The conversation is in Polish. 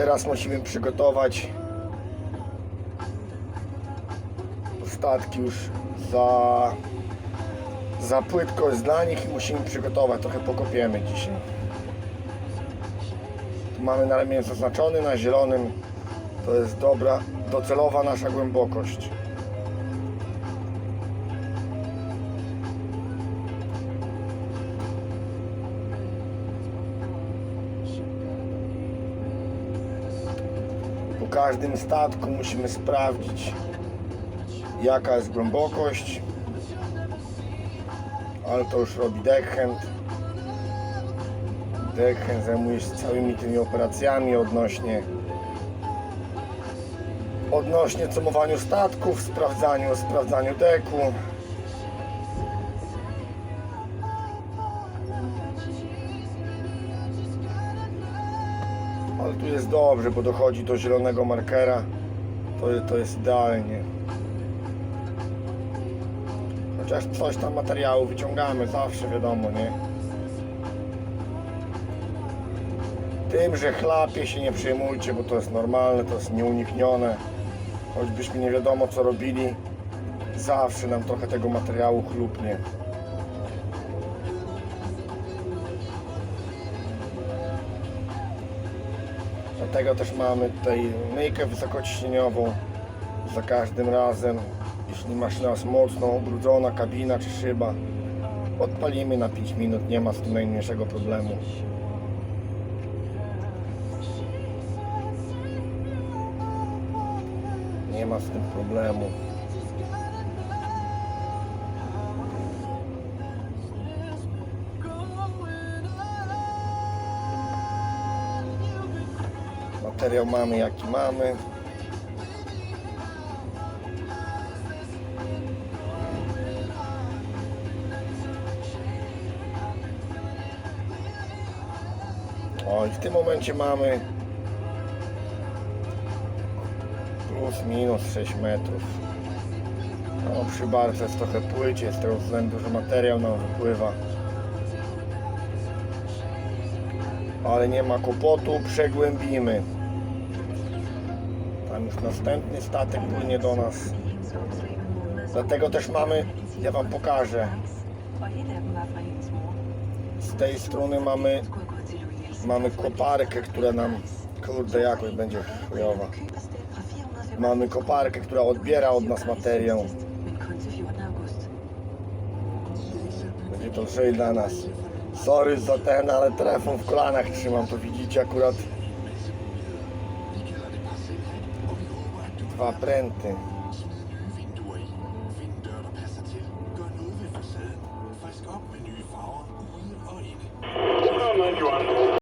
Teraz musimy przygotować statki już za, za płytko dla nich i musimy przygotować. Trochę pokopiemy dzisiaj. Tu mamy na ramieniu zaznaczony, na zielonym to jest dobra, docelowa nasza głębokość. Każdym statku musimy sprawdzić jaka jest głębokość. Ale to już robi deckhand. Deckhand zajmuje się całymi tymi operacjami odnośnie odnośnie cumowaniu statków, sprawdzaniu, sprawdzaniu deku ale tu jest dobrze, bo dochodzi do zielonego markera. To, to jest idealnie. Chociaż coś tam materiału wyciągamy zawsze wiadomo, nie? Tym, że chlapie się nie przejmujcie, bo to jest normalne, to jest nieuniknione. Choćbyśmy nie wiadomo co robili zawsze nam trochę tego materiału chlupnie Dlatego też mamy tutaj myjkę wysokociśnieniową za każdym razem. Jeśli maszyna jest mocno ubrudzona, kabina czy szyba, odpalimy na 5 minut, nie ma z tym najmniejszego problemu. Nie ma z tym problemu. Materiał mamy jaki mamy. O i w tym momencie mamy plus minus 6 metrów. No, przy barce jest trochę płycie z tego względu, że materiał nam wypływa. Ale nie ma kłopotu, przegłębimy. Tam już następny statek płynie do nas. Dlatego też mamy, ja Wam pokażę, z tej strony mamy, mamy koparkę, która nam, kurde jakoś będzie chujowa. Mamy koparkę, która odbiera od nas materiał. Będzie to lżej dla nas. Sorry za ten, ale telefon w kolanach trzymam, to widzicie akurat. para frente.